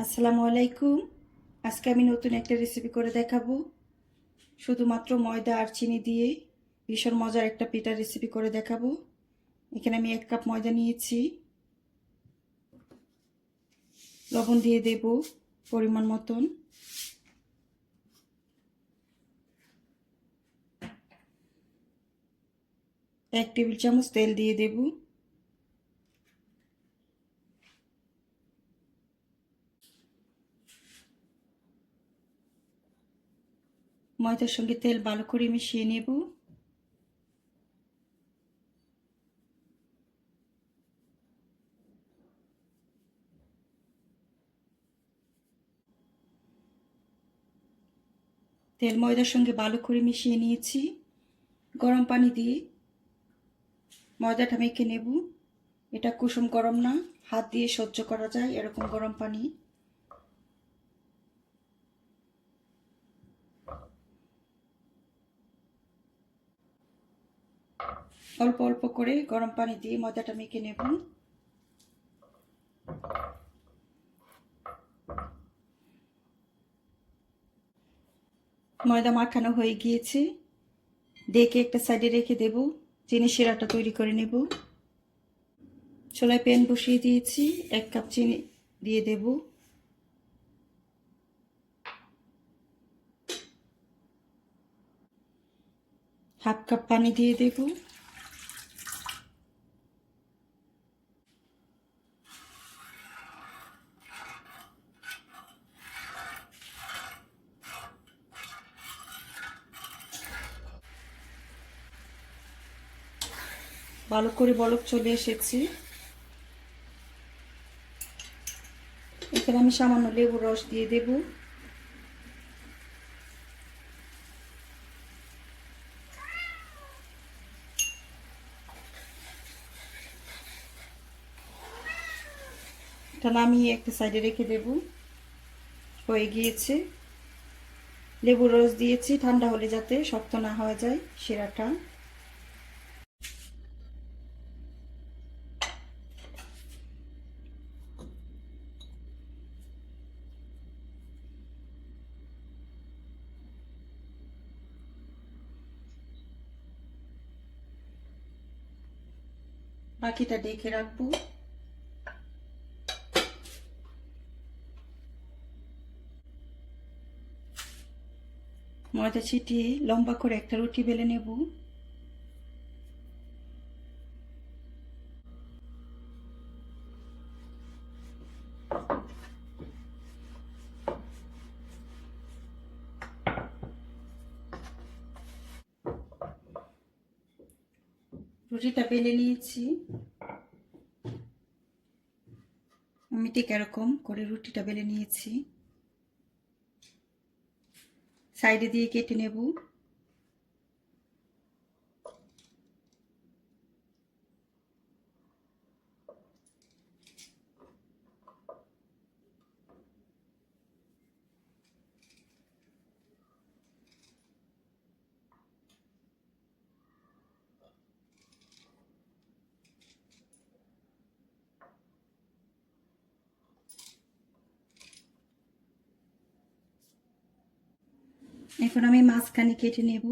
আসসালামু আলাইকুম। আজকে আমি নতুন একটা রেসিপি করে দেখাবো। শুধুমাত্র ময়দা আর চিনি দিয়ে ভীষণ মজার একটা পিঠার রেসিপি করে দেখাবো। এখানে আমি এক কাপ ময়দা নিয়েছি। লবণ দিয়ে দেব পরিমাণ মতন। এক টেবিল চামচ তেল দিয়ে দেবো। ময়দার সঙ্গে তেল ভালো করে মিশিয়ে নেব। তেল ময়দার সঙ্গে ভালো করে মিশিয়ে নিয়েছি। গরম পানি দিয়ে ময়দাটা মেখে নেব। এটা কুসুম গরম না, হাত দিয়ে সহ্য করা যায় এরকম গরম পানি। অল্প অল্প করে গরম পানি দিয়ে ময়দাটা মেখে নেব। ময়দা মাখানো হয়ে গিয়েছে। ডেকে একটা সাইডে রেখে দেব চিনি শিরাটা তৈরি করে নেব। ছোলায় প্যান বসিয়ে দিয়েছি, এক কাপ চিনি দিয়ে দেব। হাফ কাপ পানি দিয়ে দেবো। ভালো করে বলক চলে এসেছি। এখানে আমি সামান্য লেবু রস দিয়ে দেব। এটা নামিয়ে একটা সাইডে রেখে দেব। হয়ে গিয়েছে। লেবু রস দিয়েছি, ঠান্ডা হলে যাতে শক্ত না হওয়া যায় শিরাটা বাকিটা দেখে রাখব। ময়দা ছিটিয়ে লম্বা করে একটা রুটি বেলে নেব। রুটিটা বেলে নিয়েছি। আমি ঠিক এরকম করে রুটিটা বেলে নিয়েছি। সাইডে দিয়ে কেটে নেব। এখন আমি মাঝখানে কেটে নেব।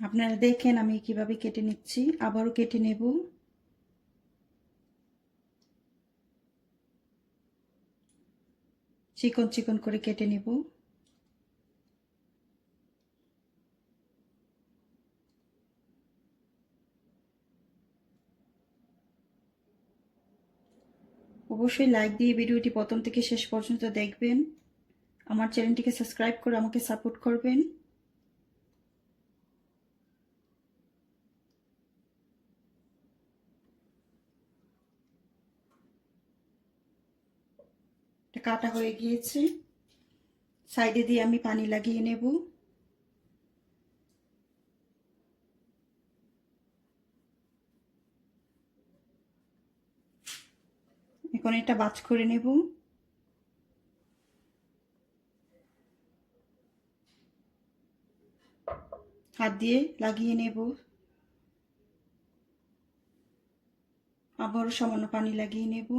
আপনারা দেখেন আমি কীভাবে কেটে নিচ্ছি। আবারও কেটে নেব। চিকন চিকন করে কেটে নেব। অবশ্যই লাইক দিয়ে ভিডিওটি প্রথম থেকে শেষ পর্যন্ত দেখবেন। আমার চ্যানেলটিকে সাবস্ক্রাইব করে আমাকে সাপোর্ট করবেন। কাটা হয়ে গিয়েছে। সাইডে দিয়ে আমি পানি লাগিয়ে নেব। এখন এটা বাজ করে নেব। হাত দিয়ে লাগিয়ে নেব। আবারও সামান্য পানি লাগিয়ে নেব।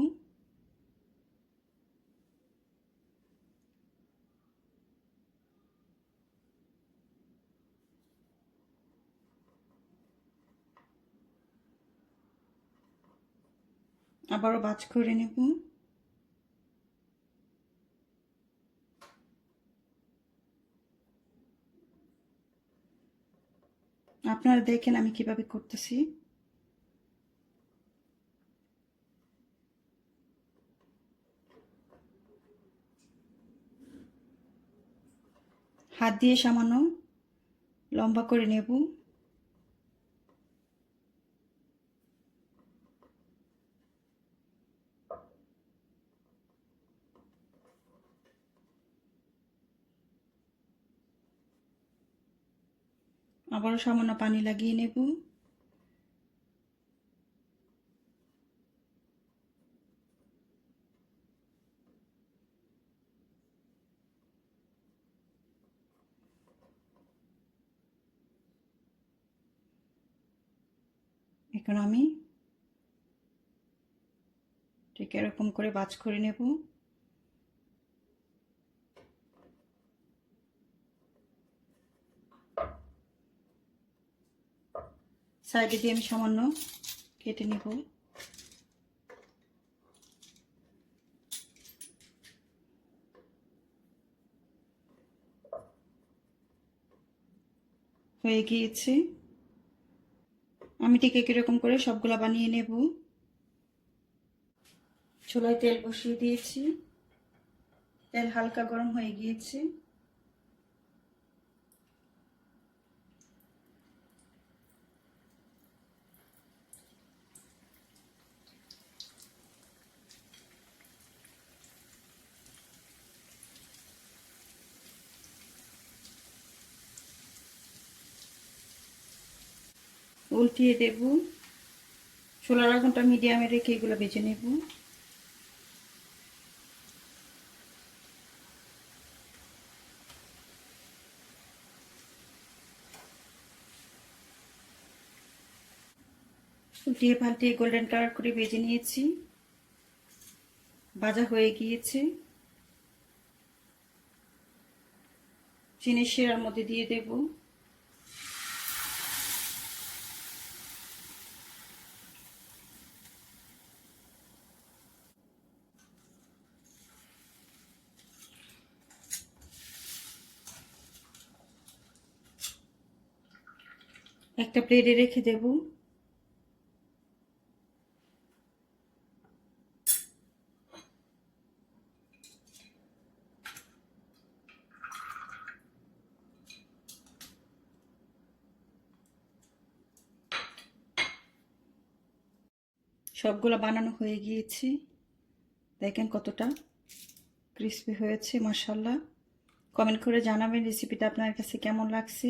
আবারও বাজ করে নেব। আপনারা দেখেন আমি কীভাবে করতেছি। হাত দিয়ে সামান্য লম্বা করে নেব। আবারও সামান্য পানি লাগিয়ে নেব। এখন আমি ঠিক এরকম করে বাজ করে নেব। সাইডে দিয়ে আমি সামান্য কেটে নেব। হয়ে গিয়েছে। আমি ঠিক এরকম করে সবগুলা বানিয়ে নেব। চুলায় তেল বসিয়ে দিয়েছি। তেল হালকা গরম হয়ে গিয়েছে। উল্টিয়ে দেব। চুলার আগুনটা মিডিয়ামে রেখে এগুলো বেছে নেব। উল্টিয়ে পাল্টিয়ে গোল্ডেন কালার করে বেজে নিয়েছি। ভাজা হয়ে গিয়েছে। চিনি শিরার মধ্যে দিয়ে দেবো। একটা প্লেটে রেখে দেব। সবগুলো বানানো হয়ে গিয়েছে। দেখেন কতটা ক্রিসপি হয়েছে মাসাল্লাহ কমেন্ট করে জানাবেন রেসিপিটা আপনার কাছে কেমন লাগছে।